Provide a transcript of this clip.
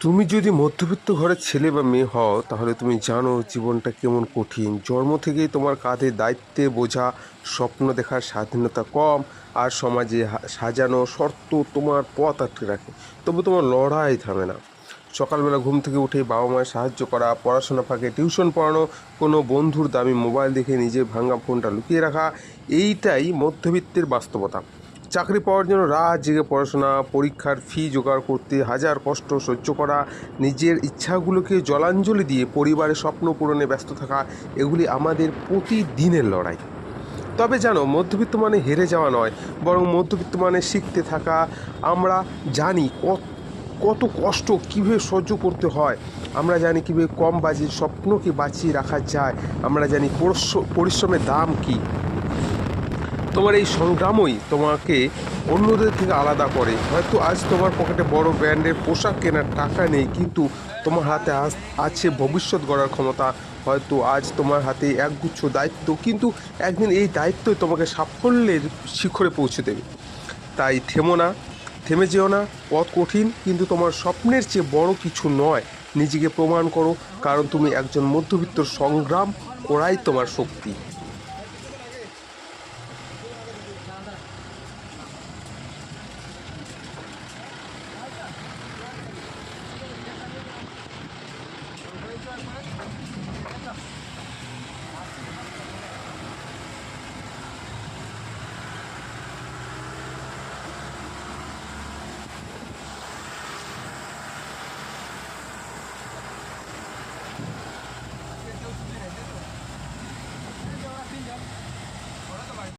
তুমি যদি মধ্যবিত্ত ঘরের ছেলে বা মেয়ে হও, তাহলে তুমি জানো জীবনটা কেমন কঠিন। জন্ম থেকেই তোমার কাঁধে দায়িত্বে বোঝা, স্বপ্ন দেখার স্বাধীনতা কম, আর সমাজে সাজানো শর্ত তোমার পথ আটকে রাখে। তবু তোমার লড়াই থামে না। সকালবেলা ঘুম থেকে উঠে বাবা মায়ের সাহায্য করা, পড়াশোনা ফাঁকে টিউশন পড়ানো, কোনো বন্ধুর দামি মোবাইল দেখে নিজের ভাঙা ফোনটা লুকিয়ে রাখা, এইটাই মধ্যবিত্তের বাস্তবতা। চাকরি পাওয়ার জন্য রাত জেগে পড়াশোনা, পরীক্ষার ফি জোগাড় করতে, হাজার কষ্ট সহ্য করা, নিজের ইচ্ছাগুলোকে জলাঞ্জলি দিয়ে পরিবারের স্বপ্ন পূরণে ব্যস্ত থাকা, এগুলি আমাদের প্রতিদিনের লড়াই। তবে জানো, মধ্যবিত্ত মানে হেরে যাওয়া নয়, বরং মধ্যবিত্ত মানে শিখতে থাকা। আমরা জানি কত কত কষ্ট কীভাবে সহ্য করতে হয়। আমরা জানি কীভাবে কম বাজির স্বপ্নকে বাঁচিয়ে রাখা যায়। আমরা জানি পরিশ্রমের দাম কী। তোমার এই সংগ্রামই তোমাকে অন্যদের থেকে আলাদা করে। হয়তো আজ তোমার পকেটে বড় ব্র্যান্ডের পোশাক কেনার টাকা নেই, কিন্তু তোমার হাতে আছে ভবিষ্যৎ গড়ার ক্ষমতা। হয়তো আজ তোমার হাতে একগুচ্ছ দায়িত্ব, কিন্তু একদিন এই দায়িত্বই তোমাকে সাফল্যের শিখরে পৌঁছে দেবে। তাই থেমো না, থেমে যেও না, পথ কঠিন, কিন্তু তোমার স্বপ্নের চেয়ে বড় কিছু নয়। নিজেকে প্রমাণ করো, কারণ তুমি একজন মধ্যবিত্ত সংগ্রাম করাই তোমার শক্তি।